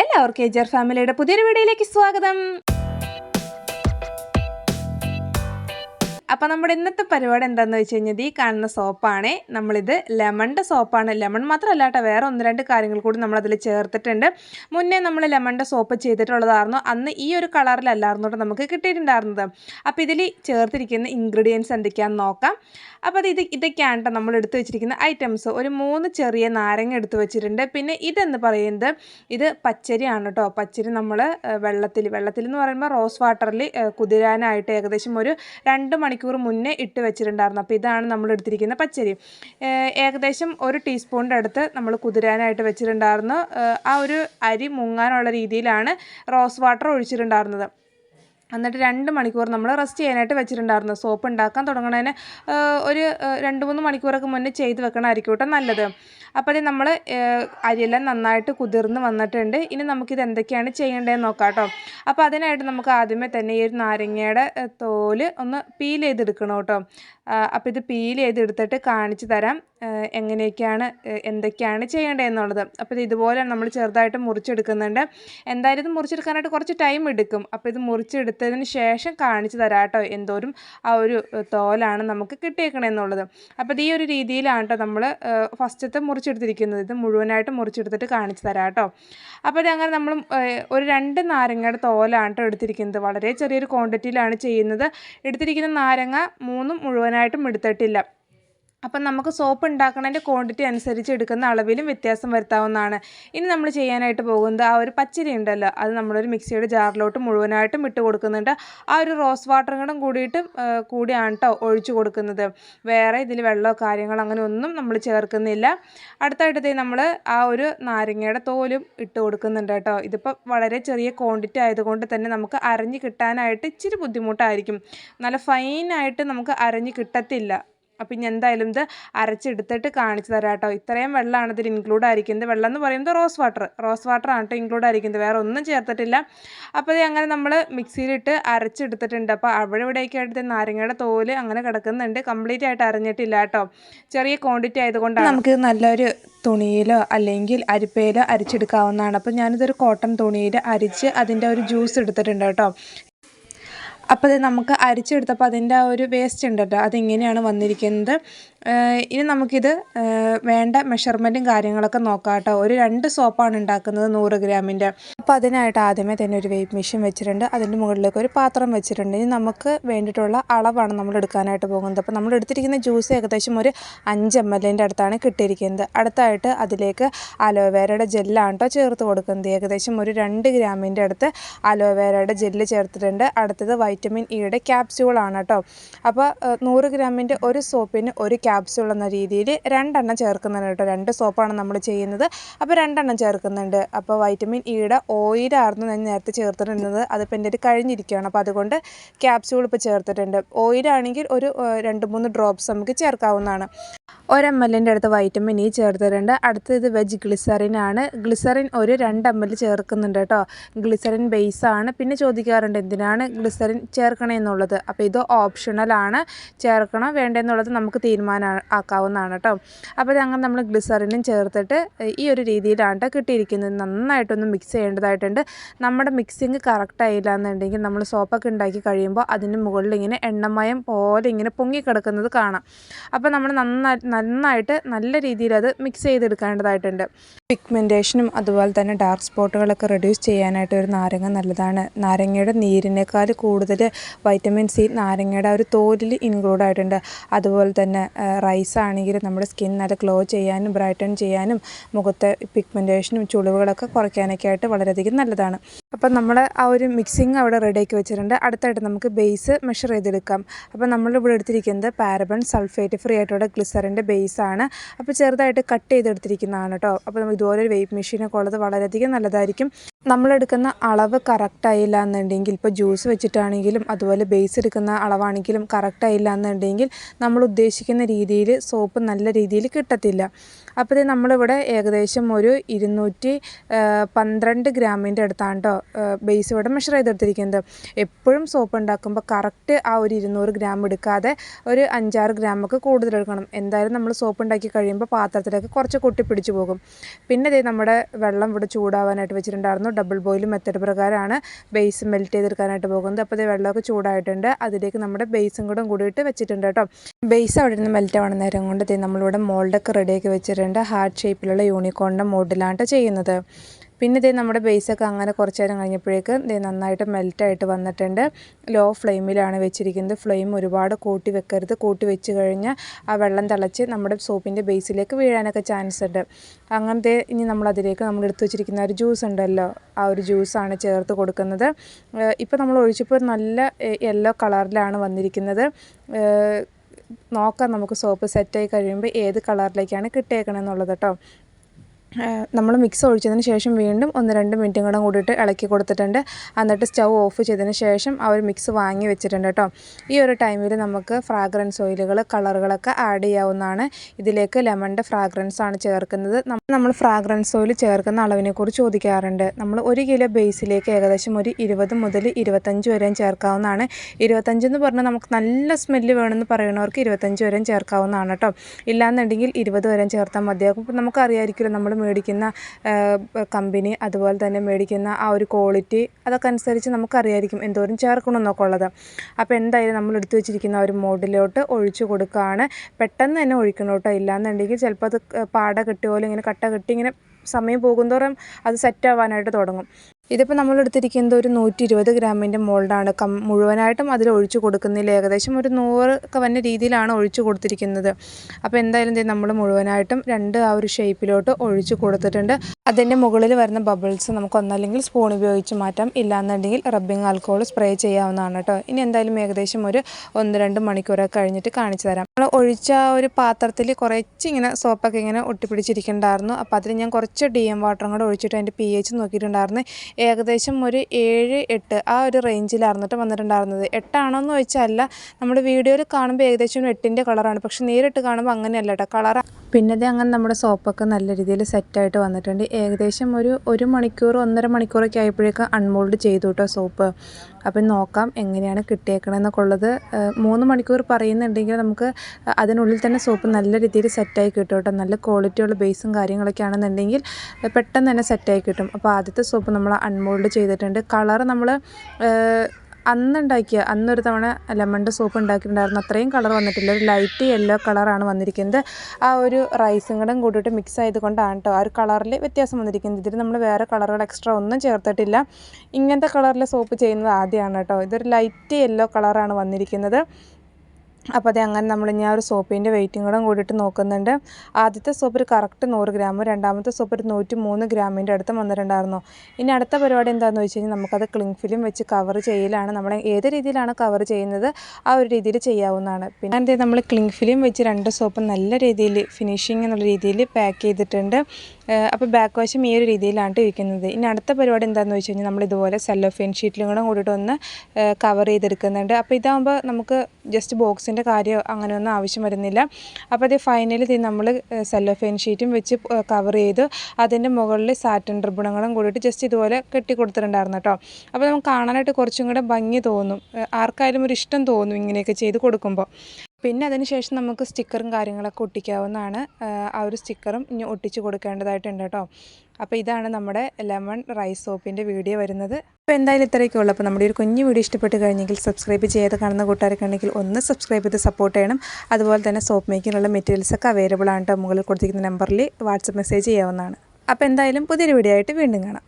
എല്ലാവർക്കും ഫാമിലിയുടെ പുതിയൊരു വീഡിയോയിലേക്ക് സ്വാഗതം. അപ്പോൾ നമ്മുടെ ഇന്നത്തെ പരിപാടി എന്താണെന്ന് വെച്ച് കഴിഞ്ഞാൽ ഈ കാണുന്ന സോപ്പാണ്. നമ്മളിത് ലെമണിന്റെ സോപ്പാണ്. ലെമൺ മാത്രമല്ല കേട്ടോ വേറെ ഒന്ന് രണ്ട് കാര്യങ്ങൾ കൂടി നമ്മളതിൽ ചേർത്തിട്ടുണ്ട്. മുന്നേ നമ്മൾ ലെമണിന്റെ സോപ്പ് ചെയ്തിട്ടുള്ളതായിരുന്നു. അന്ന് ഈ ഒരു കളറിലല്ലായിരുന്നു കേട്ടോ നമുക്ക് കിട്ടിയിട്ടുണ്ടായിരുന്നത്. അപ്പോൾ ഇതിൽ ചേർത്തിരിക്കുന്ന ഇൻഗ്രീഡിയൻസ് എന്തൊക്കെയാണെന്ന് നോക്കാം. അപ്പോൾ അത് ഇത് ഇതൊക്കെയാണ് കേട്ടോ നമ്മൾ എടുത്തു വെച്ചിരിക്കുന്ന ഐറ്റംസ്. ഒരു മൂന്ന് ചെറിയ നാരങ്ങ എടുത്തു വെച്ചിട്ടുണ്ട്. പിന്നെ ഇതെന്ന് പറയുന്നത് ഇത് പച്ചരിയാണ് കേട്ടോ. പച്ചരി നമ്മൾ വെള്ളത്തിൽ വെള്ളത്തിൽ എന്ന് പറയുമ്പോൾ റോസ് വാട്ടറിൽ കുതിരാനായിട്ട് ഏകദേശം ഒരു രണ്ട് മണിക്കൂർ മുന്നേ ഇട്ട് വെച്ചിട്ടുണ്ടായിരുന്നു. അപ്പോൾ ഇതാണ് നമ്മൾ എടുത്തിരിക്കുന്ന പച്ചരി. ഏകദേശം ഒരു ടീസ്പൂണിന്റെ അടുത്ത് നമ്മൾ കുതിരാനായിട്ട് വെച്ചിട്ടുണ്ടായിരുന്നു. ആ ഒരു അരി മുങ്ങാനുള്ള രീതിയിലാണ് റോസ് വാട്ടർ ഒഴിച്ചിട്ടുണ്ടായിരുന്നത്. എന്നിട്ട് രണ്ട് മണിക്കൂർ നമ്മൾ റെസ്റ്റ് ചെയ്യാനായിട്ട് വെച്ചിട്ടുണ്ടായിരുന്നു. സോപ്പ് ഉണ്ടാക്കാൻ തുടങ്ങുന്നതിന് ഒരു രണ്ട് മൂന്ന് മണിക്കൂറൊക്കെ മുന്നേ ചെയ്ത് വെക്കണമായിരിക്കും കേട്ടോ നല്ലത്. അപ്പോൾ നമ്മൾ അരിയെല്ലാം നന്നായിട്ട് കുതിർന്ന് വന്നിട്ടുണ്ട്. ഇനി നമുക്കിത് എന്തൊക്കെയാണ് ചെയ്യേണ്ടതെന്ന് നോക്കാം കേട്ടോ അപ്പോൾ അതിനായിട്ട് നമുക്ക് ആദ്യമേ തന്നെ ഈ ഒരു നാരങ്ങയുടെ തോൽ ഒന്ന് പീൽ ചെയ്തെടുക്കണം കേട്ടോ അപ്പോൾ ഇത് പീൽ ചെയ്തെടുത്തിട്ട് കാണിച്ചു തരാം എങ്ങനെയൊക്കെയാണ് എന്തൊക്കെയാണ് ചെയ്യേണ്ടതെന്നുള്ളത് അപ്പോൾ ഇത് ഇതുപോലെ നമ്മൾ ചെറുതായിട്ട് മുറിച്ചെടുക്കുന്നുണ്ട്. എന്തായാലും ഇത് മുറിച്ചെടുക്കാനായിട്ട് കുറച്ച് ടൈം എടുക്കും. അപ്പോൾ ഇത് മുറിച്ചെടുത്തതിന് ശേഷം കാണിച്ചു തരാം കേട്ടോ എന്തോരം ആ ഒരു തോലാണ് നമുക്ക് കിട്ടിയേക്കണമെന്നുള്ളത് അപ്പോൾ ഈ ഒരു രീതിയിലാണ് നമ്മൾ ഫസ്റ്റത്തെ മുറിച്ചെടുത്തിരിക്കുന്നത്. ഇത് മുഴുവനായിട്ട് മുറിച്ചെടുത്തിട്ട് കാണിച്ചു തരാം കേട്ടോ അപ്പോൾ ഇതങ്ങനെ നമ്മൾ ഒരു രണ്ട് നാരങ്ങയുടെ തോലാണ് കേട്ടോ എടുത്തിരിക്കുന്നത്. വളരെ ചെറിയൊരു ക്വാണ്ടിറ്റിയിലാണ് ചെയ്യുന്നത്. എടുത്തിരിക്കുന്ന നാരങ്ങ മൂന്നും മുഴുവനായിട്ടും എടുത്തിട്ടില്ല. അപ്പം നമുക്ക് സോപ്പ് ഉണ്ടാക്കുന്നതിന്റെ ക്വാണ്ടിറ്റി അനുസരിച്ച് എടുക്കുന്ന അളവിലും വ്യത്യാസം വരുത്താവുന്നതാണ്. ഇനി നമ്മൾ ചെയ്യാനായിട്ട് പോകുന്നത് ആ ഒരു പച്ചരി ഉണ്ടല്ലോ അത് നമ്മളൊരു മിക്സിയുടെ ജാറിലോട്ട് മുഴുവനായിട്ടും ഇട്ട് കൊടുക്കുന്നുണ്ട്. ആ ഒരു റോസ് വാട്ടറും കൂടെ കൂടിയിട്ട് കൂടിയാണ് കേട്ടോ ഒഴിച്ചു കൊടുക്കുന്നത്. വേറെ ഇതിൽ വെള്ളമോ കാര്യങ്ങളോ അങ്ങനെ ഒന്നും നമ്മൾ ചേർക്കുന്നില്ല. അടുത്തായിട്ട് നമ്മൾ ആ ഒരു നാരങ്ങയുടെ തോലും ഇട്ട് കൊടുക്കുന്നുണ്ട് കേട്ടോ ഇതിപ്പോൾ വളരെ ചെറിയ ക്വാണ്ടിറ്റി ആയതുകൊണ്ട് തന്നെ നമുക്ക് അരഞ്ഞ് കിട്ടാനായിട്ട് ഇച്ചിരി ബുദ്ധിമുട്ടായിരിക്കും. നല്ല ഫൈനായിട്ട് നമുക്ക് അരഞ്ഞ് കിട്ടത്തില്ല. അപ്പം ഇനി എന്തായാലും ഇത് അരച്ചെടുത്തിട്ട് കാണിച്ചു തരാം കേട്ടോ. ഇത്രയും വെള്ളമാണ് ഇതിൽ ഇൻക്ലൂഡ് ആയിരിക്കുന്നത്. വെള്ളം എന്ന് പറയുന്നത് റോസ് വാട്ടർ റോസ് വാട്ടർ ആണ് കേട്ടോ ഇൻക്ലൂഡ് ആയിരിക്കുന്നത്. വേറെ ഒന്നും ചേർത്തിട്ടില്ല. അപ്പോൾ ഇത് അങ്ങനെ നമ്മൾ മിക്സിയിലിട്ട് അരച്ചെടുത്തിട്ടുണ്ട്. അപ്പോൾ അവിടെ ഇവിടെയൊക്കെ ആയിട്ട് നാരങ്ങയുടെ തോൽ അങ്ങനെ കിടക്കുന്നുണ്ട്. കംപ്ലീറ്റ് ആയിട്ട് അരഞ്ഞിട്ടില്ല കേട്ടോ. ചെറിയ ക്വാണ്ടിറ്റി ആയതുകൊണ്ടാണ്. നമുക്ക് നല്ലൊരു തുണിയിലോ അല്ലെങ്കിൽ അരിപ്പയിലോ അരിച്ചെടുക്കാവുന്നതാണ്. അപ്പോൾ ഞാനിതൊരു കോട്ടൺ തുണിയിൽ അരിച്ച് അതിന്റെ ഒരു ജ്യൂസ് എടുത്തിട്ടുണ്ട് കേട്ടോ. അപ്പോൾ നമുക്ക് അരിച്ചെടുത്തപ്പോൾ അതിന്റെ ആ ഒരു വേസ്റ്റ് ഉണ്ടല്ലോ അതിങ്ങനെയാണ് വന്നിരിക്കുന്നത്? ഇനി നമുക്കിത് വേണ്ട മെഷർമെന്റും കാര്യങ്ങളൊക്കെ നോക്കാം കേട്ടോ ഒരു രണ്ട് സോപ്പാണ് ഉണ്ടാക്കുന്നത് നൂറ് ഗ്രാമിന്റെ. അപ്പോൾ അതിനായിട്ട് ആദ്യമേ തന്നെ ഒരു വെയിറ്റ് മെഷീൻ വെച്ചിട്ടുണ്ട്. അതിന്റെ മുകളിലേക്ക് ഒരു പാത്രം വെച്ചിട്ടുണ്ട്. ഇനി നമുക്ക് വേണ്ടിയിട്ടുള്ള അളവാണ് നമ്മൾ എടുക്കാനായിട്ട് പോകുന്നത്. അപ്പോൾ നമ്മൾ എടുത്തിരിക്കുന്ന ജ്യൂസ് ഏകദേശം ഒരു അഞ്ച് എം എല്ലിന്റെ അടുത്താണ് കിട്ടിയിരിക്കുന്നത്. അടുത്തായിട്ട് അതിലേക്ക് അലോവേരയുടെ ജെല്ലാണ് കേട്ടോ ചേർത്ത് കൊടുക്കുന്നത്. ഏകദേശം ഒരു രണ്ട് ഗ്രാമിന്റെ അടുത്ത് അലോവേരയുടെ ജെല്ല് ചേർത്തിട്ടുണ്ട്. അടുത്തത് വൈറ്റമിൻ ഇയുടെ ക്യാപ്സ്യൂളാണ് കേട്ടോ. അപ്പോൾ നൂറ് ഗ്രാമിന്റെ ഒരു സോപ്പിന് ഒരു ക്യാപ്സ്യൂൾ എന്ന രീതിയിൽ രണ്ടെണ്ണം ചേർക്കുന്നുണ്ട് കേട്ടോ. രണ്ട് സോപ്പാണ് നമ്മൾ ചെയ്യുന്നത്. അപ്പോൾ രണ്ടെണ്ണം ചേർക്കുന്നുണ്ട്. അപ്പോൾ വൈറ്റമിൻ ഇയുടെ ഓയിലായിരുന്നു ഞാൻ നേരത്തെ ചേർത്തിട്ടുണ്ടത് അതിപ്പോൾ എന്റെ ഒരു കഴിഞ്ഞിരിക്കുകയാണ്. അപ്പോൾ അതുകൊണ്ട് ക്യാപ്സ്യൂൾ ഇപ്പോൾ ചേർത്തിട്ടുണ്ട്. ഓയിലാണെങ്കിൽ ഒരു രണ്ട് മൂന്ന് ഡ്രോപ്സ് നമുക്ക് ചേർക്കാവുന്നതാണ്. ഒരു എം എല്ലിന്റെ അടുത്ത് വൈറ്റമിൻ ഇ ചേർത്തിട്ടുണ്ട്. അടുത്തത് വെജ് ഗ്ലിസറിൻ ആണ്. ഗ്ലിസറിൻ ഒരു രണ്ട് എം എൽ ചേർക്കുന്നുണ്ട് കേട്ടോ. ഗ്ലിസറിൻ ബേസ് ആണ്. പിന്നെ ചോദിക്കാറുണ്ട് എന്തിനാണ് ഗ്ലിസറിൻ ചേർക്കണേ എന്നുള്ളത് അപ്പോൾ ഇത് ഓപ്ഷണലാണ് ചേർക്കണോ വേണ്ടെന്നുള്ളത് നമുക്ക് തീരുമാനം ആക്കാവുന്നതാണ് കേട്ടോ. അപ്പോൾ അങ്ങനെ നമ്മൾ ഗ്ലിസറിനും ചേർത്തിട്ട് ഈ ഒരു രീതിയിലാണ് ട്ടോ കിട്ടിയിരിക്കുന്നത്. നന്നായിട്ടൊന്ന് മിക്സ് ചെയ്യേണ്ടതായിട്ടുണ്ട്. നമ്മുടെ മിക്സിങ് കറക്റ്റ് ആയില്ല എന്നുണ്ടെങ്കിൽ നമ്മൾ സോപ്പൊക്കെ ഉണ്ടാക്കി കഴിയുമ്പോൾ അതിന് മുകളിൽ ഇങ്ങനെ എണ്ണമയം പോലെ ഇങ്ങനെ പൊങ്ങിക്കിടക്കുന്നത് കാണാം. അപ്പോൾ നമ്മൾ നന്നായി നന്നായിട്ട് നല്ല രീതിയിൽ അത് മിക്സ് ചെയ്തെടുക്കേണ്ടതായിട്ടുണ്ട്. പിഗ്മെന്റേഷനും അതുപോലെ തന്നെ ഡാർക്ക് സ്പോട്ടുകളൊക്കെ റെഡ്യൂസ് ചെയ്യാനായിട്ട് ഒരു നാരങ്ങ നല്ലതാണ്. നാരങ്ങയുടെ നീരിനേക്കാൾ കൂടുതൽ വൈറ്റമിൻ സി നാരങ്ങയുടെ ഒരു തോലിൽ ഇൻക്ലൂഡ് ആയിട്ടുണ്ട്. അതുപോലെ തന്നെ റൈസ് ആണെങ്കിൽ നമ്മുടെ സ്കിൻ നല്ല ഗ്ലോ ചെയ്യാനും ബ്രൈറ്റൺ ചെയ്യാനും മുഖത്തെ പിഗ്മെന്റേഷനും ചുളിവുകളൊക്കെ കുറയ്ക്കാനൊക്കെ ആയിട്ട് വളരെയധികം നല്ലതാണ്. അപ്പം നമ്മൾ ആ ഒരു മിക്സിങ് അവിടെ റെഡിയാക്കി വെച്ചിട്ടുണ്ട്. അടുത്തായിട്ട് നമുക്ക് ബേസ് മെഷർ ചെയ്തെടുക്കാം. അപ്പം നമ്മളിവിടെ എടുത്തിരിക്കുന്നത് പാരബൺ സൾഫേറ്റ് ഫ്രീ ആയിട്ടുള്ള ഗ്ലിസറിന്റെ ബേസ് ആണ് അപ്പോൾ ചെറുതായിട്ട് കട്ട് ചെയ്തെടുത്തിരിക്കുന്നതാണ് കേട്ടോ. അപ്പോൾ നമുക്ക് ഇതുപോലെ ഒരു വേപ്പ് മെഷീനൊക്കെ ഉള്ളത് വളരെയധികം നല്ലതായിരിക്കും. നമ്മളെടുക്കുന്ന അളവ് കറക്റ്റ് ആയില്ല എന്നുണ്ടെങ്കിൽ ഇപ്പോൾ ജ്യൂസ് വെച്ചിട്ടാണെങ്കിലും അതുപോലെ ബേസ് എടുക്കുന്ന അളവാണെങ്കിലും കറക്റ്റ് ആയില്ല എന്നുണ്ടെങ്കിൽ നമ്മൾ ഉദ്ദേശിക്കുന്ന രീതിയിൽ സോപ്പ് നല്ല രീതിയിൽ കിട്ടത്തില്ല. അപ്പോൾ ഇത് നമ്മളിവിടെ ഏകദേശം ഒരു ഇരുന്നൂറ്റി പന്ത്രണ്ട് ഗ്രാമിന്റെ അടുത്താണ് കേട്ടോ ബേസ് ഇവിടെ മെഷർ ചെയ്തെടുത്തിരിക്കുന്നത്. എപ്പോഴും സോപ്പ് ഉണ്ടാക്കുമ്പോൾ കറക്റ്റ് ആ ഒരു ഇരുന്നൂറ് ഗ്രാം എടുക്കാതെ ഒരു അഞ്ചാറ് ഗ്രാമൊക്കെ കൂടുതൽ എടുക്കണം. എന്തായാലും നമ്മൾ സോപ്പ് ഉണ്ടാക്കി കഴിയുമ്പോൾ പാത്രത്തിലേക്ക് കുറച്ച് കൊട്ടി പിടിച്ചു പോകും. പിന്നെ ഇതേ നമ്മുടെ വെള്ളം ഇവിടെ ചൂടാവാനായിട്ട് വെച്ചിട്ടുണ്ടായിരുന്നു. പറഞ്ഞിട്ടുണ്ടായിരുന്നു ഡബിൾ ബോയിൽ മെത്തേഡ് പ്രകാരമാണ് ബേസ് മെൽറ്റ് ചെയ്തെടുക്കാനായിട്ട് പോകുന്നത്. അപ്പോൾ ഇത് വെള്ളമൊക്കെ ചൂടായിട്ടുണ്ട്. അതിലേക്ക് നമ്മുടെ ബേസും കൂടെ കൂടിയിട്ട് വെച്ചിട്ടുണ്ട് കേട്ടോ. ബേസ് അവിടെ നിന്ന് മെൽറ്റ് ആവണ നേരം കൊണ്ട് നമ്മളിവിടെ മോൾഡൊക്കെ റെഡിയാക്കി വെച്ചിട്ടുണ്ട്. ഹാർട്ട് ഷേപ്പിലുള്ള യൂണിക്കോണിന്റെ മോഡിലാണ് ചെയ്യുന്നത്. പിന്നെ ഇതേ നമ്മുടെ ബേസൊക്കെ അങ്ങനെ കുറച്ച് നേരം കഴിഞ്ഞപ്പോഴേക്ക് ഇതേ നന്നായിട്ട് മെൽറ്റായിട്ട് വന്നിട്ടുണ്ട്. ലോ ഫ്ലെയിമിലാണ് വെച്ചിരിക്കുന്നത്. ഫ്ലെയിം ഒരുപാട് കൂട്ടി വെക്കരുത്. കൂട്ടി വെച്ച് കഴിഞ്ഞാൽ ആ വെള്ളം തിളച്ച് നമ്മുടെ സോപ്പിന്റെ ബേസിലേക്ക് വീഴാനൊക്കെ ചാൻസ് ഉണ്ട്. അങ്ങനത്തെ ഇനി നമ്മൾ അതിലേക്ക് നമ്മൾ എടുത്തു വെച്ചിരിക്കുന്ന ഒരു ജ്യൂസ് ഉണ്ടല്ലോ ആ ഒരു ജ്യൂസാണ് ചേർത്ത് കൊടുക്കുന്നത്. ഇപ്പോൾ നമ്മൾ ഒഴിച്ചപ്പോൾ നല്ല യെല്ലോ കളറിലാണ് വന്നിരിക്കുന്നത്. നോക്കാം നമുക്ക് സോപ്പ് സെറ്റായി കഴിയുമ്പോൾ ഏത് കളറിലേക്കാണ് കിട്ടിയേക്കണമെന്നുള്ളത് കേട്ടോ. നമ്മൾ മിക്സ് ഒഴിച്ചതിന് ശേഷം വീണ്ടും ഒന്ന് രണ്ട് മിനിറ്റും കൂടെ കൂടിയിട്ട് ഇളക്കി കൊടുത്തിട്ടുണ്ട്. എന്നിട്ട് സ്റ്റൗ ഓഫ് ചെയ്തതിന് ശേഷം ആ ഒരു മിക്സ് വാങ്ങി വെച്ചിട്ടുണ്ട് കേട്ടോ ഈ ഒരു ടൈമിൽ നമുക്ക് ഫ്രാഗ്രൻസ് ഓയിലുകൾ കളറുകളൊക്കെ ആഡ് ചെയ്യാവുന്നതാണ്. ഇതിലേക്ക് ലെമണിന്റെ ഫ്രാഗ്രൻസ് ആണ് ചേർക്കുന്നത്. നമ്മൾ ഫ്രാഗ്രൻസ് ഓയിൽ ചേർക്കുന്ന അളവിനെക്കുറിച്ച് ചോദിക്കാറുണ്ട്. നമ്മൾ ഒരു കിലോ ബേസിലേക്ക് ഏകദേശം ഒരു ഇരുപത് മുതൽ ഇരുപത്തഞ്ച് വരെയും ചേർക്കാവുന്നതാണ്. ഇരുപത്തഞ്ചെന്ന് പറഞ്ഞാൽ നമുക്ക് നല്ല സ്മെല്ല് വേണമെന്ന് പറയുന്നവർക്ക് ഇരുപത്തഞ്ച് വരെയും ചേർക്കാവുന്നതാണ് കേട്ടോ ഇല്ലാന്നുണ്ടെങ്കിൽ ഇരുപത് വരെയും ചേർത്താൽ മതിയാകും. നമുക്കറിയായിരിക്കുമല്ലോ നമ്മൾ മേടിക്കുന്ന കമ്പനി അതുപോലെ തന്നെ മേടിക്കുന്ന ആ ഒരു ക്വാളിറ്റി അതൊക്കെ അനുസരിച്ച് നമുക്കറിയായിരിക്കും എന്തോരം ചേർക്കണമെന്നൊക്കെ ഉള്ളത്. അപ്പോൾ എന്തായാലും നമ്മൾ എടുത്തു വെച്ചിരിക്കുന്ന ഒരു മോഡിലോട്ട് ഒഴിച്ചു കൊടുക്കുകയാണ്. പെട്ടെന്ന് തന്നെ ഒഴിക്കണം കേട്ടോ. ഇല്ലാന്നുണ്ടെങ്കിൽ ചിലപ്പോൾ അത് പാട കെട്ടി പോലെ ഇങ്ങനെ കട്ട കെട്ടി ഇങ്ങനെ സമയം പോകുന്തോറും അത് സെറ്റാവാനായിട്ട് തുടങ്ങും. ഇതിപ്പോൾ നമ്മൾ എടുത്തിരിക്കുന്നത് ഒരു നൂറ്റി ഇരുപത് ഗ്രാമിന്റെ മോൾഡാണ്. കം മുഴുവനായിട്ടും അതിൽ ഒഴിച്ചു കൊടുക്കുന്നില്ല. ഏകദേശം ഒരു നൂറ് കവന്ന വന്ന രീതിയിലാണ് ഒഴിച്ചു കൊടുത്തിരിക്കുന്നത്. അപ്പോൾ എന്തായാലും നമ്മൾ മുഴുവനായിട്ടും രണ്ട് ആ ഒരു ഷേപ്പിലോട്ട് ഒഴിച്ചു കൊടുത്തിട്ടുണ്ട്. അതിന്റെ മുകളിൽ വരുന്ന ബബിൾസ് നമുക്ക് ഒന്നല്ലെങ്കിൽ സ്പൂൺ ഉപയോഗിച്ച് മാറ്റാം. ഇല്ലാന്നുണ്ടെങ്കിൽ റബ്ബിംഗ് ആൽക്കോൾ സ്പ്രേ ചെയ്യാവുന്നതാണ് കേട്ടോ. ഇനി എന്തായാലും ഏകദേശം ഒരു ഒന്ന് രണ്ട് മണിക്കൂറൊക്കെ കഴിഞ്ഞിട്ട് കാണിച്ചു തരാം. നമ്മൾ ഒഴിച്ച ഒരു പാത്രത്തിൽ കുറച്ച് ഇങ്ങനെ സോപ്പൊക്കെ ഇങ്ങനെ ഒട്ടിപ്പിടിച്ചിരിക്കുന്നുണ്ടായിരുന്നു അപ്പോൾ അതിൽ ഞാൻ കുറച്ച് ഡി എം വാട്ടറും കൂടെ ഒഴിച്ചിട്ട് അതിന്റെ പി എച്ച് നോക്കിയിട്ടുണ്ടായിരുന്നു. ഏകദേശം ഒരു ഏഴ് എട്ട് ആ ഒരു റേഞ്ചിലായിരുന്നിട്ട് വന്നിട്ടുണ്ടായിരുന്നത്. എട്ടാണോന്ന് വെച്ചല്ല നമ്മുടെ വീഡിയോയിൽ കാണുമ്പോൾ ഏകദേശം എട്ടിന്റെ കളറാണ് പക്ഷെ നേരിട്ട് കാണുമ്പോൾ അങ്ങനെയല്ല കേട്ടോ കളർ പിന്നെ ഇത് അങ്ങനെ നമ്മുടെ സോപ്പൊക്കെ നല്ല രീതിയിൽ സെറ്റായിട്ട് വന്നിട്ടുണ്ട്. ഏകദേശം ഒരു ഒരു മണിക്കൂർ ഒന്നര മണിക്കൂറൊക്കെ ആയപ്പോഴേക്കും അൺമോൾഡ് ചെയ്തു കേട്ടോ സോപ്പ്. അപ്പം നോക്കാം എങ്ങനെയാണ് കിട്ടിയേക്കണമെന്നൊക്കെ ഉള്ളത് മൂന്ന് മണിക്കൂർ പറയുന്നുണ്ടെങ്കിൽ നമുക്ക് അതിനുള്ളിൽ തന്നെ സോപ്പ് നല്ല രീതിയിൽ സെറ്റായി കിട്ടും കേട്ടോ നല്ല ക്വാളിറ്റിയുള്ള ബേസും കാര്യങ്ങളൊക്കെ ആണെന്നുണ്ടെങ്കിൽ പെട്ടെന്ന് തന്നെ സെറ്റായി കിട്ടും. അപ്പോൾ ആദ്യത്തെ സോപ്പ് നമ്മൾ അൺമോൾഡ് ചെയ്തിട്ടുണ്ട്. കളർ നമ്മൾ അന്നുണ്ടാക്കിയ അന്നൊരു തവണ ലെമണിന്റെ സൂപ്പ് ഉണ്ടാക്കിയിട്ടുണ്ടായിരുന്നു. അത്രയും കളർ വന്നിട്ടില്ല. ഒരു ലൈറ്റ് യെല്ലോ കളറാണ് വന്നിരിക്കുന്നത്. ആ ഒരു റൈസും കൂടെ കൂട്ടിയിട്ട് മിക്സ് ആയതുകൊണ്ടാണ് കേട്ടോ ആ ഒരു കളറിൽ വ്യത്യാസം വന്നിരിക്കുന്നത്. ഇതിൽ നമ്മൾ വേറെ കളറുകൾ എക്സ്ട്രാ ഒന്നും ചേർത്തിട്ടില്ല. ഇങ്ങനത്തെ കളറിൽ സോപ്പ് ചെയ്യുന്നത് ആദ്യമാണ് കേട്ടോ ഇതൊരു ലൈറ്റ് യെല്ലോ കളറാണ് വന്നിരിക്കുന്നത്. അപ്പോൾ അതേ അങ്ങനെ നമ്മൾ ഇനി ആ ഒരു സോപ്പിന്റെ വെയിറ്റും കൂടെ കൂടിയിട്ട് നോക്കുന്നുണ്ട്. ആദ്യത്തെ സോപ്പ് ഒരു കറക്റ്റ് നൂറ് ഗ്രാം രണ്ടാമത്തെ സോപ്പ് ഒരു നൂറ്റി മൂന്ന് ഗ്രാമിന്റെ അടുത്ത് വന്നിട്ടുണ്ടായിരുന്നു. ഇനി അടുത്ത പരിപാടി എന്താണെന്ന് വെച്ച് കഴിഞ്ഞാൽ നമുക്കത് ക്ലിങ് ഫിലിം വെച്ച് കവർ ചെയ്യലാണ്. നമ്മളെ ഏത് രീതിയിലാണ് കവർ ചെയ്യുന്നത് ആ ഒരു രീതിയിൽ ചെയ്യാവുന്നതാണ്. പിന്നെ എന്താ നമ്മൾ ക്ലിങ് ഫിലിം വെച്ച് രണ്ട് സോപ്പ് നല്ല രീതിയിൽ ഫിനിഷിംഗ് എന്നുള്ള രീതിയിൽ പാക്ക് ചെയ്തിട്ടുണ്ട്. അപ്പോൾ ബാക്ക് വശം ഈ ഒരു രീതിയിലാണ് ഇരിക്കുന്നത്. ഇനി അടുത്ത പരിപാടി എന്താണെന്ന് വെച്ച് കഴിഞ്ഞാൽ നമ്മൾ ഇതുപോലെ സെല്ലോഫെയിൻ ഷീറ്റിലും കൂടെ കൂടിയിട്ട് ഒന്ന് കവർ ചെയ്തെടുക്കുന്നുണ്ട്. അപ്പോൾ ഇതാകുമ്പോൾ നമുക്ക് ജസ്റ്റ് ബോക്സിന്റെ കാര്യം അങ്ങനെയൊന്നും ആവശ്യം വരുന്നില്ല. അപ്പോൾ അത് ഫൈനലി നമ്മൾ സെല്ലോഫെയിൻ ഷീറ്റും വെച്ച് കവർ ചെയ്ത് അതിന്റെ മുകളിൽ സാറ്റൻ ട്രിബുണങ്ങളും കൂടിയിട്ട് ജസ്റ്റ് ഇതുപോലെ കെട്ടി കൊടുത്തിട്ടുണ്ടായിരുന്നു കേട്ടോ അപ്പോൾ നമുക്ക് കാണാനായിട്ട് കുറച്ചും കൂടെ ഭംഗി തോന്നും. ആർക്കായാലും ഒരു ഇഷ്ടം തോന്നും ഇങ്ങനെയൊക്കെ ചെയ്ത് കൊടുക്കുമ്പോൾ പിന്നെ അതിന് ശേഷം നമുക്ക് സ്റ്റിക്കറും കാര്യങ്ങളൊക്കെ ഒട്ടിക്കാവുന്നതാണ്. ആ ഒരു സ്റ്റിക്കറും ഇനി ഒട്ടിച്ച് കൊടുക്കേണ്ടതായിട്ടുണ്ട് കേട്ടോ. അപ്പോൾ ഇതാണ് നമ്മുടെ ലെമൺ റൈസ് സോപ്പിന്റെ വീഡിയോ വരുന്നത്. അപ്പോൾ എന്തായാലും ഇത്രയൊക്കെ അപ്പോൾ നമ്മുടെ ഒരു കുഞ്ഞു വീഡിയോ ഇഷ്ടപ്പെട്ട് കഴിഞ്ഞെങ്കിൽ സബ്സ്ക്രൈബ് ചെയ്ത് കാണുന്ന കൂട്ടുകാരൊക്കെ ഉണ്ടെങ്കിൽ ഒന്ന് സബ്സ്ക്രൈബ് ചെയ്ത് സപ്പോർട്ട് ചെയ്യണം. അതുപോലെ തന്നെ സോപ്പ് മേക്കിങ്ങിനുള്ള മെറ്റീരിയൽസൊക്കെ അവൈലബിൾ ആണ് കേട്ടോ. മുകളിൽ കൊടുത്തിരിക്കുന്ന നമ്പറിൽ വാട്സപ്പ് മെസ്സേജ് ചെയ്യാവുന്നതാണ്. അപ്പോൾ എന്തായാലും പുതിയൊരു വീഡിയോ ആയിട്ട് വീണ്ടും കാണാം.